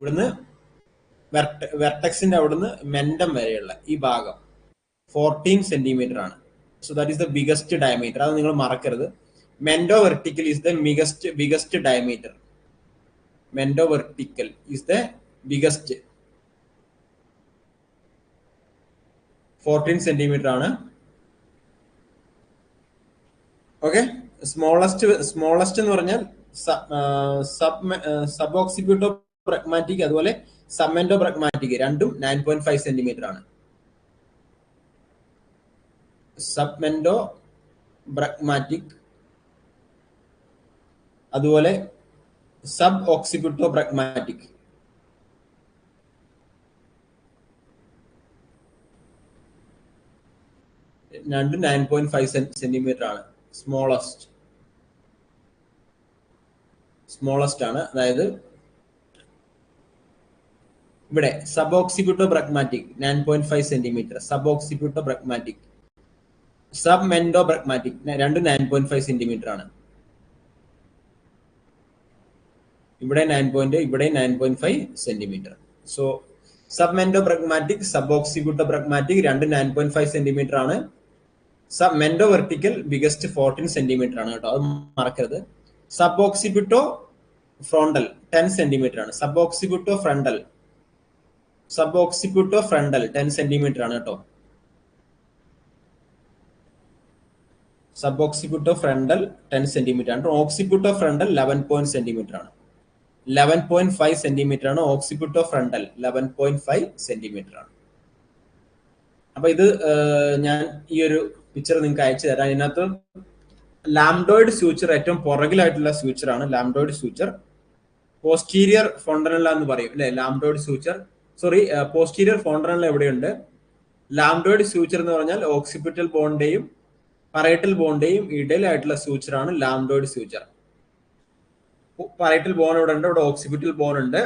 ഇവിടുന്ന് വെർട്ടക്സിന്റെ അവിടുന്ന് മെൻഡം വരെയുള്ള ഈ ഭാഗം ഫോർട്ടീൻ സെന്റിമീറ്റർ ആണ്. So that is the biggest diameter അത് നിങ്ങൾ മറക്കരുത്. Mentovertical is the മികസ്റ്റ് biggest diameter mentovertical is the biggest fourteen centimetre ആണ്. ഓക്കെ സ്മോളസ്റ്റ് സ്മോളസ്റ്റ് എന്ന് പറഞ്ഞാൽ സബ് സബ് പ്രഗ്മാറ്റിക് അതുപോലെ സമ്മൻഡോ പ്രഗ്മാറ്റിക് രണ്ടും നയൻ പോയിന്റ് ഫൈവ് സെന്റിമീറ്റർ ആണ്. സബ്മെൻഡോ ബ്രഗ്മാറ്റിക് അതുപോലെ സബ് ഓക്സിപ്യൂട്ടോ പ്രഗ്മാറ്റിക് രണ്ടും നയൻ പോയിന്റ് ഫൈവ് സെന്റിമീറ്റർ ആണ്. സ്മോളസ്റ്റ് സ്മോളസ്റ്റ് ആണ്. അതായത് ഇവിടെ suboccipitobregmatic nine point five centimetre suboccipitobregmatic submentobregmatic രണ്ട് നയൻ പോയിന്റ് ഫൈവ് സെന്റിമീറ്റർ ആണ്. ഇവിടെ നയൻ പോയിന്റ് ഇവിടെ nine point five centimetre so submentobregmatic suboccipitobregmatic രണ്ട് നയൻ പോയിന്റ് ഫൈവ് സെന്റിമീറ്റർ ആണ്. Submentovertical biggest fourteen centimetre ആണ് കേട്ടോ അത് മറക്കരുത്. Suboccipitofrontal ten centimetre ആണ്. Sub ഓക്സിബ്യൂട്ടോ frontal suboccipitofrontal ten centimetre ആണ് കേട്ടോ. Suboccipitofrontal ten centimetre ആണ്. Occipitofrontal eleven point centimetre ആണ്. ലെവൻ പോയിന്റ് ഫൈവ് സെന്റിമീറ്റർ ആണ് occipitofrontal eleven point five centimetre ആണ്. അപ്പൊ ഇത് ഞാൻ ഈ ഒരു പിക്ചർ നിങ്ങൾക്ക് അയച്ചു തരാം. ഇതിനകത്ത് ലാംഡോയിഡ് സ്യൂച്ചർ ഏറ്റവും പുറകിലായിട്ടുള്ള സ്യൂച്ചർ ആണ്. ലാംഡോയിഡ് സ്യൂച്ചർ പോസ്റ്റീരിയർ ഫോണ്ടനല്ല എന്ന് പറയും അല്ലെ? Lambdoid suture sorry posterior fontanelle എവിടെയുണ്ട്? ലാംഡോയിഡ് സ്യൂച്ചർ എന്ന് പറഞ്ഞാൽ ഓക്സിപിറ്റൽ ബോണ്ടേയും പറയറ്റൽ ബോണിന്റെയും ഇടയിലായിട്ടുള്ള സ്യൂച്ചറാണ് ലാംഡോയിഡ് സ്യൂച്ചർ പറയറ്റൽ ബോൺ ഇവിടെ ഉണ്ട് ഇവിടെ ഓക്സിപിറ്റൽ ബോൺ ഉണ്ട്.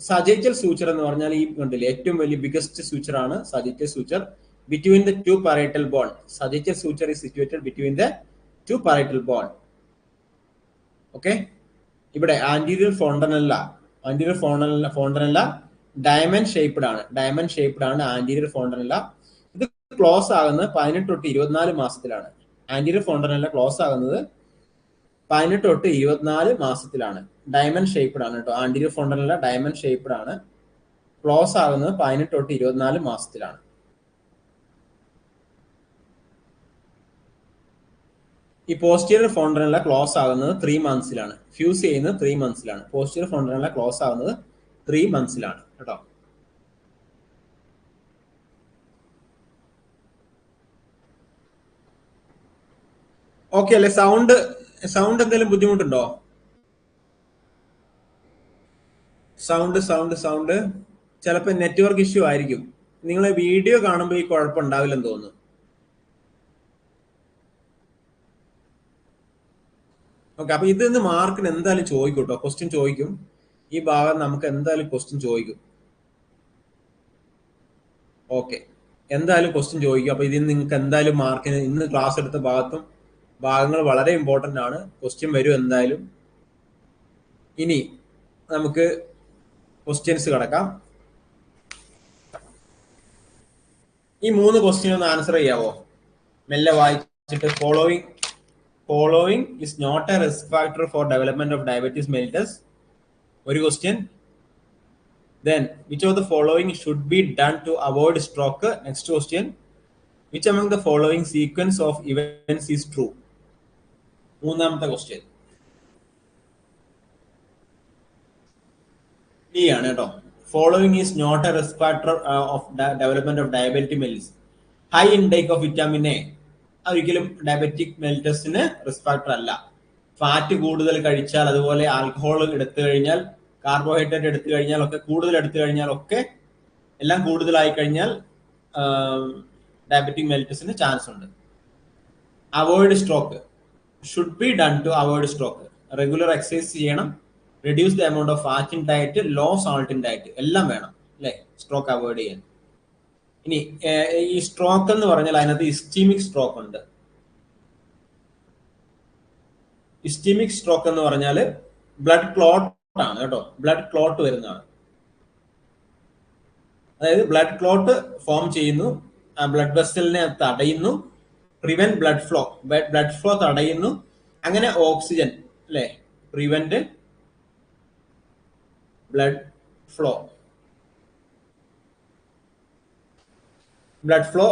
സജൈറ്റൽ സ്യൂച്ചർ എന്ന് പറഞ്ഞാൽ ഈ കണ്ടില്ലേ ഏറ്റവും വലിയ ബിഗസ്റ്റ് സൂച്ചർ ആണ് sagittal suture between the two parietal bone sagittal suture is situated between the two parietal bone okay ഇവിടെ anterior fontanelle anterior fontanelle fontanelle diamond shaped ആണ്. ഡയമണ്ട് ഷേപ്ഡ് ആണ് ആന്റീരിയർ ഫോണ്ടനല്ല ഇത് ക്ലോസ് ആകുന്നത് പതിനെട്ട് തൊട്ട് ഇരുപത്തിനാല് മാസത്തിലാണ്. ആന്റീരിയർ ഫോണ്ടനല്ല ക്ലോസ് ആകുന്നത് പതിനെട്ട് തൊട്ട് ഇരുപത്തിനാല് മാസത്തിലാണ്. ഡയമണ്ട് ഷേപ്ഡ് ആണ് കേട്ടോ ആന്റീരിയർ ഫോണ്ടനല്ല ഡയമണ്ട് ഷേപ്ഡ് ആണ്. ക്ലോസ് ആകുന്നത് പതിനെട്ട് തൊട്ട് ഇരുപത്തിനാല് മാസത്തിലാണ്. ഈ പോസ്റ്റീരിയർ ഫോണ്ടനല്ല ക്ലോസ് ആകുന്നത് ത്രീ മന്ത്സിലാണ് ഫ്യൂസ് ചെയ്യുന്നത് ത്രീ മന്ത്സിലാണ് പോസ്റ്റീരിയർ ഫോണ്ടനല്ല ക്ലോസ് ആകുന്നത് ത്രീ മന്ത്സിലാണ് കേട്ടോ? ഓക്കെ അല്ലെ? സൗണ്ട് സൗണ്ട് എന്തെങ്കിലും ബുദ്ധിമുട്ടുണ്ടോ? സൗണ്ട് സൗണ്ട് സൗണ്ട് ചിലപ്പോൾ നെറ്റ്വർക്ക് ഇഷ്യൂ ആയിരിക്കും. നിങ്ങളെ വീഡിയോ കാണുമ്പോൾ ഈ കുഴപ്പം ഉണ്ടാവില്ലെന്ന് തോന്നുന്നു. ഓക്കെ അപ്പൊ ഇതിന്ന് മാർക്കിന് എന്തായാലും ചോദിക്കും കേട്ടോ ക്വസ്റ്റ്യൻ ചോദിക്കും. ഈ ഭാഗം നമുക്ക് എന്തായാലും ക്വസ്റ്റ്യൻ ചോദിക്കും. ഓക്കെ എന്തായാലും ക്വസ്റ്റ്യൻ ചോദിക്കും. അപ്പൊ ഇതിന് നിങ്ങൾക്ക് എന്തായാലും മാർക്കിന് ഇന്ന് ക്ലാസ് എടുത്ത ഭാഗത്തും ഭാഗങ്ങൾ വളരെ ഇമ്പോർട്ടന്റ് ആണ്. ക്വസ്റ്റ്യൻ വരും എന്തായാലും. ഇനി നമുക്ക് ക്വസ്റ്റ്യൻസ് കിടക്കാം. ഈ മൂന്ന് ക്വസ്റ്റ്യൻ ഒന്ന് ആൻസർ ചെയ്യാവോ? മെല്ലെ വായിച്ചിട്ട് following following is not a risk factor for development of diabetes mellitus ഒരു question then which of the following should be done to avoid stroke next question which among the following sequence of events is true മൂന്നാമത്തെ question D ആണ് കേട്ടോ following is not a risk factor of development of diabetic mellitus high intake of vitamin A ഒരിക്കലും diabetic മെൽറ്റസിന് risk factor അല്ല. Fat കൂടുതൽ കഴിച്ചാൽ അതുപോലെ alcohol എടുത്തു കഴിഞ്ഞാൽ കാർബോഹൈഡ്രേറ്റ് എടുത്തു കഴിഞ്ഞാൽ ഒക്കെ കൂടുതൽ എടുത്തു കഴിഞ്ഞാൽ ഒക്കെ എല്ലാം കൂടുതലായി കഴിഞ്ഞാൽ ഡയബറ്റിക് മെലിറ്റസിന് ചാൻസ് ഉണ്ട്. Avoid stroke should be done to avoid stroke regular exercise ചെയ്യണം. Reduce the amount of fat in diet low salt in diet എല്ലാം വേണം അല്ലെ? സ്ട്രോക്ക് അവോയ്ഡ് ചെയ്യാൻ. ഇനി ഈ സ്ട്രോക്ക് എന്ന് പറഞ്ഞാൽ അതിനകത്ത് ഇസ്റ്റീമിക് സ്ട്രോക്ക് ഉണ്ട്. ഇസ്റ്റീമിക് സ്ട്രോക്ക് എന്ന് പറഞ്ഞാൽ ബ്ലഡ് ക്ലോട്ട് ആണ് കേട്ടോ. ബ്ലഡ് ക്ലോട്ട് വരുന്നതാണ്. അതായത് ബ്ലഡ് ക്ലോട്ട് ഫോം ചെയ്യുന്നു ബ്ലഡ് വെസലിനെ തടയുന്നു prevent blood flow blood flow തടയുന്നു അങ്ങനെ ഓക്സിജൻ അല്ലെ prevent blood flow blood flow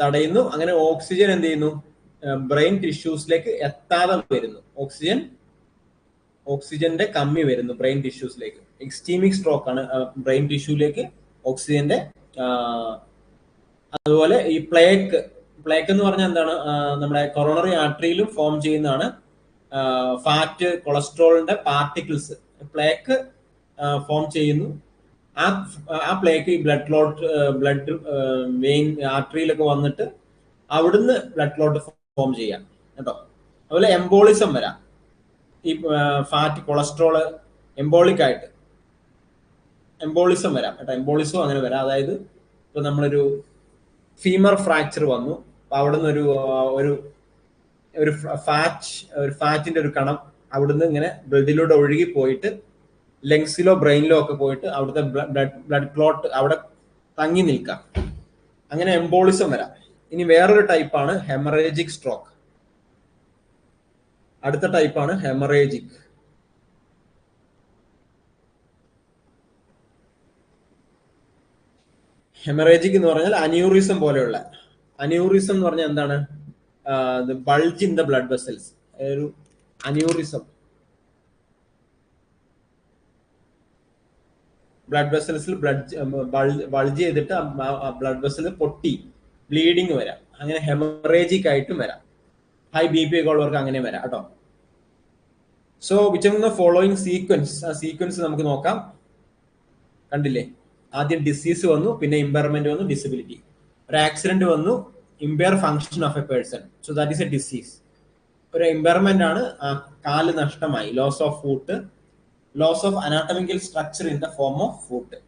തടയുന്നു. അങ്ങനെ ഓക്സിജൻ എന്ത് ചെയ്യുന്നു? ബ്രെയിൻ ടിഷ്യൂസിലേക്ക് എത്താതെ വരുന്നു. ഓക്സിജൻ ഓക്സിജന്റെ കമ്മി വരുന്നു ബ്രെയിൻ ടിഷ്യൂസിലേക്ക് എക്സ്റ്റീമിക് സ്ട്രോക്ക് ആണ് ബ്രെയിൻ ടിഷ്യൂലേക്ക് ഓക്സിജന്റെ അതുപോലെ ഈ പ്ലേക്ക് പ്ലേക്ക് എന്ന് പറഞ്ഞാൽ എന്താണ്? നമ്മുടെ കൊറോണറി ആർട്ടറിയിലും ഫോം ചെയ്യുന്നതാണ്. ഫാറ്റ് കൊളസ്ട്രോളിന്റെ പാർട്ടിക്കിൾസ് പ്ലേക്ക് ഫോം ചെയ്യുന്നു. ആ ആ പ്ലേക്ക് ഈ ബ്ലഡ് ക്ലോട്ട് ബ്ലഡ് വെയിൻ ആർട്ടറിയിലൊക്കെ വന്നിട്ട് അവിടുന്ന് ബ്ലഡ് ക്ലോട്ട് ഫോം ചെയ്യാം കേട്ടോ. അതുപോലെ എംബോളിസം വരാം. ഈ ഫാറ്റ് കൊളസ്ട്രോൾ എംബോളിക് ആയിട്ട് എംബോളിസം വരാം കേട്ടോ. എംബോളിസം അങ്ങനെ വരാം. അതായത് ഇപ്പൊ നമ്മളൊരു ഫീമർ ഫ്രാക്ചർ വന്നു. അവിടുന്ന് ഒരു ഒരു ഒരു ഫാറ്റ് ഒരു ഫാറ്റിന്റെ ഒരു കണം അവിടുന്ന് ഇങ്ങനെ ബ്ലഡിലൂടെ ഒഴുകി പോയിട്ട് ലങ്സിലോ ബ്രെയിനിലോ ഒക്കെ പോയിട്ട് അവിടുത്തെ ബ്ലഡ് ബ്ലഡ് ക്ലോട്ട് അവിടെ തങ്ങി നിൽക്കാം. അങ്ങനെ എംബോളിസം വരാം. ഇനി വേറൊരു ടൈപ്പാണ് ഹെമറേജിക് സ്ട്രോക്ക്. അടുത്ത ടൈപ്പാണ് ഹെമറേജിക്. ഹെമറേജിക് എന്ന് പറഞ്ഞാൽ അന്യൂറിസം പോലെയുള്ള. അന്യൂറിസം എന്ന് പറഞ്ഞാൽ എന്താണ്? Bulge in the blood vessels ഒരു അന്യൂറിസം ബ്ലഡ് വെസൽസിൽ ബ്ലഡ് ബൾജ് ചെയ്തിട്ട് ബ്ലഡ് വെസൽ പൊട്ടി ബ്ലീഡിങ് വരാം. അങ്ങനെ ഹെമറേജിക് ആയിട്ടും വരാം. ഹൈ ബി പി ഒക്കെ ഉള്ളവർക്ക് അങ്ങനെ വരാം കേട്ടോ. സോ വിച്ച് ഫോളോയിങ് സീക്വൻസ് ആ സീക്വൻസ് നമുക്ക് നോക്കാം. കണ്ടില്ലേ? ആദ്യം ഡിസീസ് വന്നു പിന്നെ ഇമ്പയർമെന്റ് വന്നു ഡിസബിലിറ്റി ഒരു ആക്സിഡന്റ് വന്നു impair function of a person so that is a disease ഒരു ഇമ്പയർമെന്റ് ആണ് കാൽ നഷ്ടമായി. Loss of foot loss of anatomical structure in the form of foot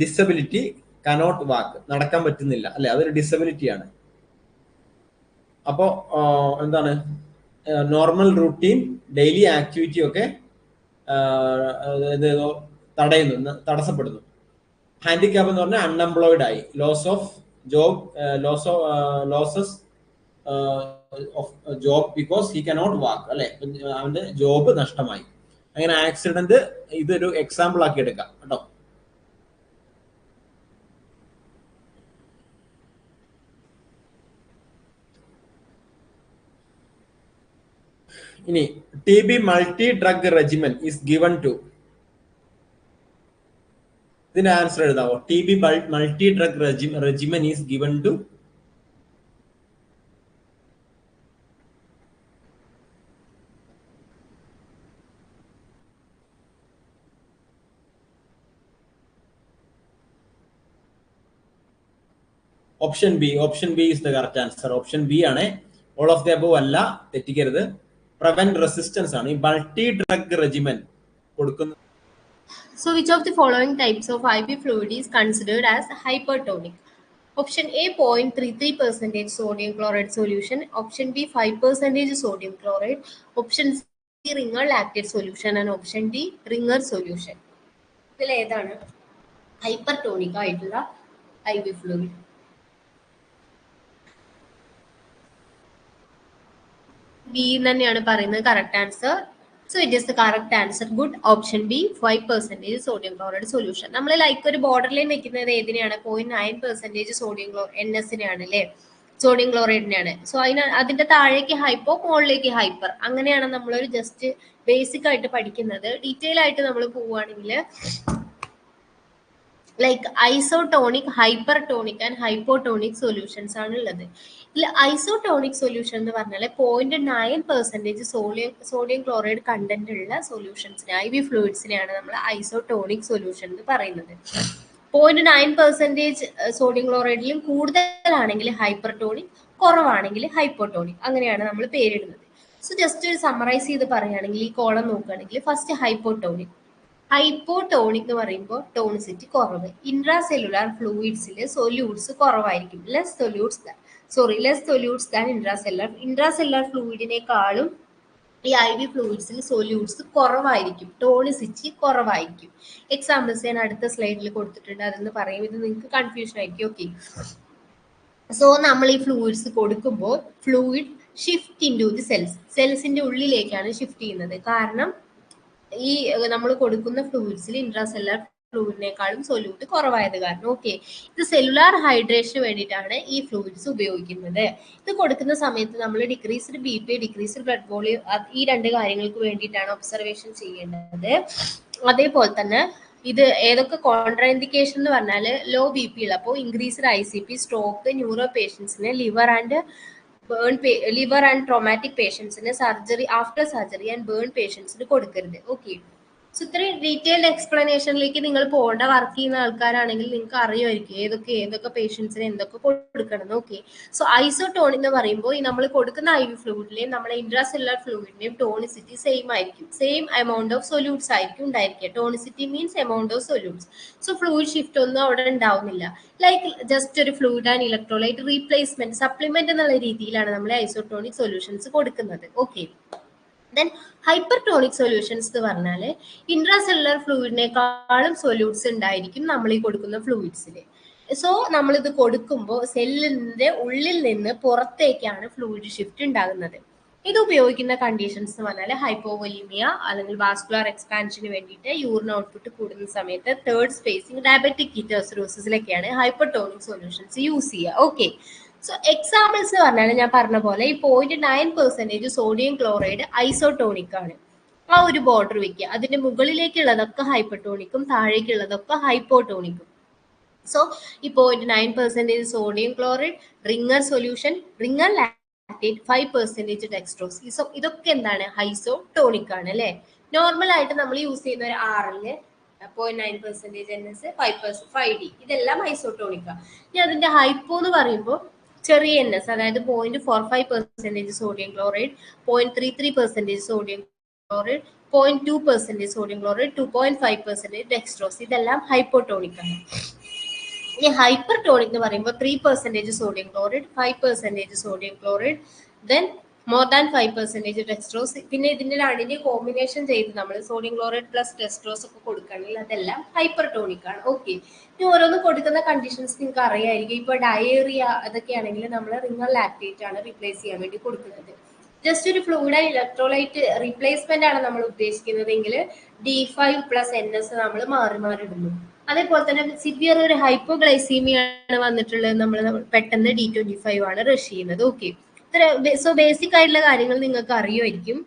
disability cannot walk നടക്കാൻ പറ്റുന്നില്ല. അല്ലെ? അതൊരു ഡിസബിലിറ്റി ആണ്. അപ്പോ എന്താണ്? നോർമൽ റൂട്ടീൻ ഡെയിലി ആക്ടിവിറ്റി ഒക്കെ തടയുന്നു തടസ്സപ്പെടുന്നു. ഹാൻഡിക്യാപ്പ് എന്ന് പറഞ്ഞാൽ അൺഎംപ്ലോയിഡ് ആയി. Loss of job loss of losses of job because he cannot walk അല്ലെ? അവന്റെ ജോബ് നഷ്ടമായി. അങ്ങനെ ആക്സിഡന്റ് ഇതൊരു എക്സാമ്പിൾ ആക്കി എടുക്കാം കേട്ടോ. ഇനി T B multi drug regimen is given to ഇതിന്റെ answer എഴുതാവോ? T B multi drug regimen is given to option B option B is the correct answer option B ആണ് ഓൾ ഓഫ് ദി അബോ അല്ല തെറ്റിക്കരുത്. Prevent resistance ആണ്. ഈ multi drug regimen കൊടുക്കുന്ന so which of the following types of I V fluid is considered as hyper option A point three three percentage sodium chloride solution option B 5% sodium chloride option C Ringer lactate solution and option D Ringer solution ഇതിൽ ഏതാണ്? Hypertonic ആയിട്ടുള്ള I B fluid B തന്നെയാണ് പറയുന്നത്. Correct answer so it is the correct answer good option B five percentage sodium chloride solution നമ്മൾ like ഒരു border line വെക്കുന്നത് ഏതിനെയാണ്? Point nine sodium ക്ലോ എൻ എസിനെയാണ് അല്ലേ? സോഡിയം ക്ലോറൈഡിനെയാണ് സോ അതിന് അതിന്റെ താഴേക്ക് ഹൈപ്പോ മുകളിലേക്ക് ഹൈപ്പർ അങ്ങനെയാണ് നമ്മളൊരു ജസ്റ്റ് ബേസിക് ആയിട്ട് പഠിക്കുന്നത്. ഡീറ്റെയിൽ ആയിട്ട് നമ്മൾ പോവുകയാണെങ്കിൽ like isotonic hypertonic and hypotonic solutions ആണ് ഉള്ളത്. ഇതിൽ ഐസോടോണിക് സൊല്യൂഷൻ എന്ന് പറഞ്ഞാൽ point nine percentage sodium sodium chloride content ഉള്ള സൊല്യൂഷൻസിനെ ഐ വി ഫ്ലൂയിഡ്സിനെയാണ് നമ്മൾ ഐസോടോണിക് സൊല്യൂഷൻ എന്ന് പറയുന്നത്. പോയിന്റ് നയൻ പെർസെന്റേജ് സോഡിയം ക്ലോറൈഡിലും കൂടുതലാണെങ്കിൽ ഹൈപ്പർടോണിക് കുറവാണെങ്കിൽ ഹൈപ്പോട്ടോണിക് അങ്ങനെയാണ് നമ്മൾ പേരിടുന്നത്. സോ ജസ്റ്റ് ഒരു സമ്മറൈസ് ചെയ്ത് പറയുകയാണെങ്കിൽ ഈ കോളം നോക്കുകയാണെങ്കിൽ ഫസ്റ്റ് ഹൈപ്പോട്ടോണിക് ഹൈപ്പോട്ടോണിക് എന്ന് പറയുമ്പോൾ ടോണിസിറ്റി കുറവ്. ഇൻട്രാ സെല്ലുലാർ ഫ്ലൂയിഡ്സിൽ സൊല്യൂട്ട്സ് കുറവായിരിക്കും. Less solutes sorry less solutes than intracellular intracellular ഫ്ലൂയിഡിനേക്കാളും ഈ ഐ വി ഫ്ലൂയിഡ്സിൽ സൊല്യൂട്ട്സ് കുറവായിരിക്കും. ടോണിസിറ്റി കുറവായിരിക്കും. എക്സാമ്പിൾസ് ഞാൻ അടുത്ത സ്ലൈഡിൽ കൊടുത്തിട്ടുണ്ട്. അതെന്ന് പറയും. ഇത് നിങ്ങൾക്ക് കൺഫ്യൂഷൻ ആയിരിക്കും. ഓക്കെ സോ നമ്മൾ ഈ ഫ്ലൂയിഡ്സ് കൊടുക്കുമ്പോൾ fluid shift in to the cells സെൽസിന്റെ ഉള്ളിലേക്കാണ് ഷിഫ്റ്റ് ചെയ്യുന്നത്. കാരണം ഈ നമ്മൾ കൊടുക്കുന്ന ഫ്ലൂയിഡ്സിൽ ഇൻട്രാസെല്ലാർ ഫ്ലൂയിഡിനേക്കാളും സൊല്യൂട്ട് കുറവായത് കാരണം ഓക്കെ ഇത് സെല്ലുലാർ ഹൈഡ്രേഷന് വേണ്ടിയിട്ടാണ് ഈ ഫ്ലൂയിഡ്സ് ഉപയോഗിക്കുന്നത്. ഇത് കൊടുക്കുന്ന സമയത്ത് നമ്മൾ decreased B P decreased blood volume ഈ രണ്ട് കാര്യങ്ങൾക്ക് വേണ്ടിയിട്ടാണ് ഒബ്സർവേഷൻ ചെയ്യേണ്ടത്. അതേപോലെ തന്നെ ഇത് ഏതൊക്കെ കോൺട്രാൻഡിക്കേഷൻ എന്ന് പറഞ്ഞാൽ ലോ ബി പി ഉള്ളപ്പോൾ increased I C P stroke neuro പേഷ്യൻസിന് liver and burn liver and traumatic പേഷ്യൻസിന് surgery after surgery and burn പേഷ്യൻസിന് കൊടുക്കരുത്. ഓക്കെ സോ ഇത്രയും ഡീറ്റെയിൽഡ് എക്സ്പ്ലനേഷനിലേക്ക് നിങ്ങൾ പോകേണ്ട വർക്ക് ചെയ്യുന്ന ആൾക്കാരാണെങ്കിൽ നിങ്ങൾക്ക് അറിയുമായിരിക്കും ഏതൊക്കെ ഏതൊക്കെ പേഷ്യൻസിന് എന്തൊക്കെ കൊടുക്കണം. ഓക്കെ സോ ഐസോടോൺ എന്ന് പറയുമ്പോൾ ഈ നമ്മൾ കൊടുക്കുന്ന ഐ വി ഫ്ലൂയിഡിലെയും നമ്മളെ ഇൻട്രാസെല്ലുലാർ ഫ്ലൂയിഡിന്റെയും ടോണിസിറ്റി സെയിം ആയിരിക്കും. സെയിം എമൗണ്ട് ഓഫ് സൊല്യൂട്ട്സ് ആയിരിക്കും ഉണ്ടായിരിക്കുക. Tonicity means amount of solutes so fluid shift ഒന്നും അവിടെ ഉണ്ടാവുന്നില്ല. ലൈക്ക് ജസ്റ്റ് ഒരു fluid and electrolyte replacement supplement എന്നുള്ള രീതിയിലാണ് നമ്മൾ ഐസോട്ടോണിക് സൊല്യൂഷൻസ് കൊടുക്കുന്നത്. ഓക്കെ ദെൻ ഹൈപ്പർടോണിക് സൊല്യൂഷൻസ് എന്ന് പറഞ്ഞാൽ ഇൻട്രാസെല്ലുലർ ഫ്ലൂയിഡിനേക്കാളും സൊല്യൂട്ട്സ് ഉണ്ടായിരിക്കും നമ്മൾ ഈ കൊടുക്കുന്ന ഫ്ലൂയിഡ്സിൽ സോ നമ്മളിത് കൊടുക്കുമ്പോൾ സെല്ലിന്റെ ഉള്ളിൽ നിന്ന് പുറത്തേക്കാണ് ഫ്ലൂയിഡ് ഷിഫ്റ്റ് ഉണ്ടാകുന്നത്. ഇത് ഉപയോഗിക്കുന്ന കണ്ടീഷൻസ് എന്ന് പറഞ്ഞാൽ ഹൈപ്പോവൊലിമിയ അല്ലെങ്കിൽ വാസ്കുലാർ എക്സ്പാൻഷന് വേണ്ടിയിട്ട് യൂറിൻ ഔട്ട്പുട്ട് കൂടുന്ന സമയത്ത് തേർഡ് സ്പേസിംഗ് ഡയബറ്റിക് ഇറ്റോസിലൊക്കെയാണ് ഹൈപ്പർ ടോണിക് സൊല്യൂഷൻസ് യൂസ് ചെയ്യുക. ഓക്കെ സോ എക്സാമ്പിൾസ് പറഞ്ഞാൽ ഞാൻ പറഞ്ഞ പോലെ ഈ point nine percentage sodium chloride isotonic ആണ്. ആ ഒരു ബോർഡർ വെക്കുക. അതിന്റെ മുകളിലേക്കുള്ളതൊക്കെ ഹൈപ്പർട്ടോണിക്കും താഴേക്കുള്ളതൊക്കെ ഹൈപ്പോട്ടോണിക്കും സോ ഈ point nine percentage sodium chloride Ringer solution Ringer lactate five percentage dextrose so ഇതൊക്കെ എന്താണ്? ഹൈസോട്ടോണിക് ആണ് അല്ലെ? നോർമൽ ആയിട്ട് നമ്മൾ യൂസ് ചെയ്യുന്ന ഒരു ആറിൽ point nine percentage N S five percent five D ഇതെല്ലാം ഐസോട്ടോണിക്കാണ് ഇനി അതിന്റെ ഹൈപ്പോ എന്ന് പറയുമ്പോൾ ചെറിയ എൻ എസ് അതായത് point four five percentage sodium chloride point three three percentage sodium chloride point two percentage sodium chloride two point five percentage dextrose ഇതെല്ലാം hypotonic ആണ്. ഇനി ഹൈപ്പർ ടോണിക് എന്ന് പറയുമ്പോൾ three percentage sodium chloride five percentage sodium chloride then more than five percentage dextrose പിന്നെ ഇതിന്റെ രണ്ടിന്റെ combination ചെയ്ത് നമ്മൾ സോഡിയം ക്ലോറൈഡ് പ്ലസ് ടെസ്ട്രോസ് ഒക്കെ കൊടുക്കുകയാണെങ്കിൽ അതെല്ലാം ഹൈപ്പർ ടോണിക് ആണ്. ഓക്കെ ഇനി ഓരോന്ന് കൊടുക്കുന്ന കണ്ടീഷൻസ് നിങ്ങൾക്ക് അറിയായിരിക്കും. ഇപ്പൊ ഡയേറിയ അതൊക്കെയാണെങ്കിൽ നമ്മൾ റിങ്ങർ ലാക്ടേറ്റ് ആണ് റീപ്ലേസ് ചെയ്യാൻ വേണ്ടി കൊടുക്കുന്നത്. ജസ്റ്റ് ഒരു ഫ്ലൂയിഡ് ഇലക്ട്രോലൈറ്റ് റീപ്ലേസ്മെന്റ് ആണ് നമ്മൾ ഉദ്ദേശിക്കുന്നതെങ്കിൽ D five plus N S നമ്മൾ മാറി മാറി ഇടുന്നു. അതേപോലെ തന്നെ സിവിയർ ഒരു ഹൈപ്പോഗ്ലൈസീമിയാണ് വന്നിട്ടുള്ളത് നമ്മൾ പെട്ടെന്ന് ഡി ട്വന്റി ഫൈവ് ആണ് റഷ് ചെയ്യുന്നത്. ഓക്കെ സോ ബേസിക് ആയിട്ടുള്ള കാര്യങ്ങൾ നിങ്ങൾക്ക് അറിയുമായിരിക്കും.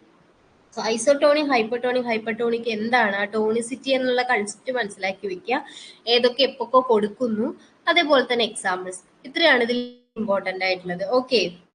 സോ ഐസോട്ടോണിക് ഹൈപ്പർട്ടോണിക് ഹൈപ്പർട്ടോണിക് എന്താണ്? ആ ടോണിസിറ്റി എന്നുള്ള കൺസെപ്റ്റ് മനസ്സിലാക്കി വെക്കുക. ഏതൊക്കെ എപ്പോഴൊക്കെ കൊടുക്കുന്നു. അതേപോലെ തന്നെ എക്സാമ്പിൾസ് ഇത്രയാണ് ഇതിൽ ഇമ്പോർട്ടന്റ് ആയിട്ടുള്ളത്. ഓക്കെ